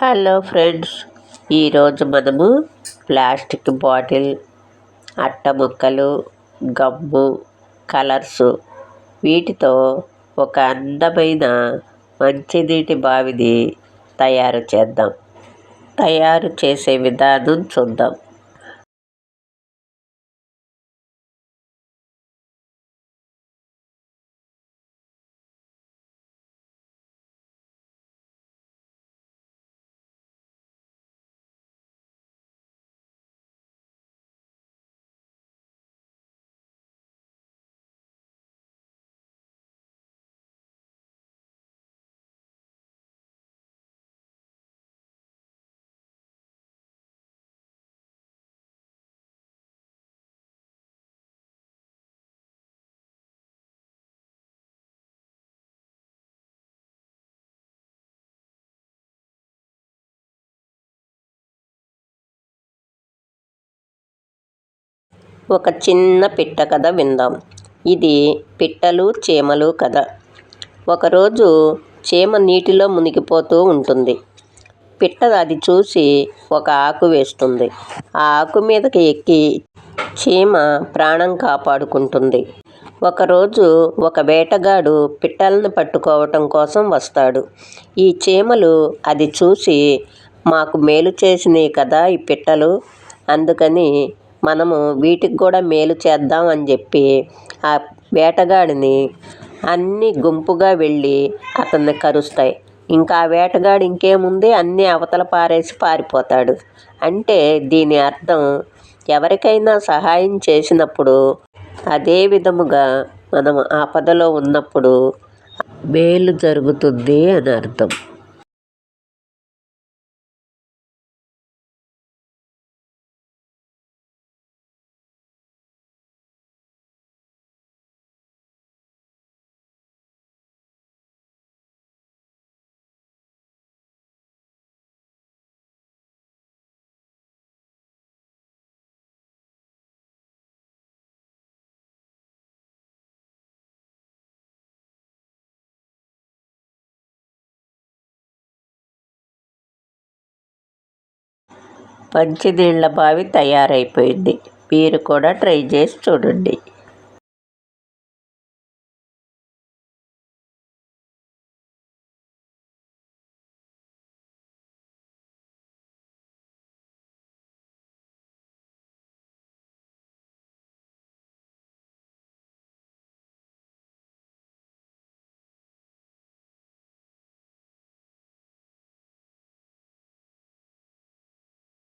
Hello friends ఈరోజు మనము plastic bottle అట్ట ముక్కలు గమ్ము కలర్సు వీటితో ఒక అందమైన మంచినీటి బావిని తయారు చేద్దాం. తయారు చేసే విధానం చూద్దాం. ఒక చిన్న పిట్ట కథ విందాం. ఇది పిట్టలు చీమలు కథ. ఒకరోజు చీమ నీటిలో మునిగిపోతూ ఉంటుంది. పిట్ట అది చూసి ఒక ఆకు వేస్తుంది. ఆ ఆకు మీదకి ఎక్కి చీమ ప్రాణం కాపాడుకుంటుంది. ఒకరోజు ఒక వేటగాడు పిట్టలను పట్టుకోవటం కోసం వస్తాడు. ఈ చీమలు అది చూసి మాకు మేలు చేసినాయి కదా ఈ పిట్టలు. అందుకని మనము వీటికి కూడా మేలు చేద్దాం అని చెప్పి ఆ వేటగాడిని అన్నీ గుంపుగా వెళ్ళి అతన్ని కరుస్తాయి. ఇంకా ఆ వేటగాడు ఇంకేముంది? అన్నీ అవతల పారేసి పారిపోతాడు. అంటే దీని అర్థం ఎవరికైనా సహాయం చేసినప్పుడు అదే విధముగా మనం ఆపదలో ఉన్నప్పుడు మేలు జరుగుతుంది అని అర్థం. మంచినీళ్ళ బావి తయారైపోయింది. మీరు కూడా ట్రై చేసి చూడండి.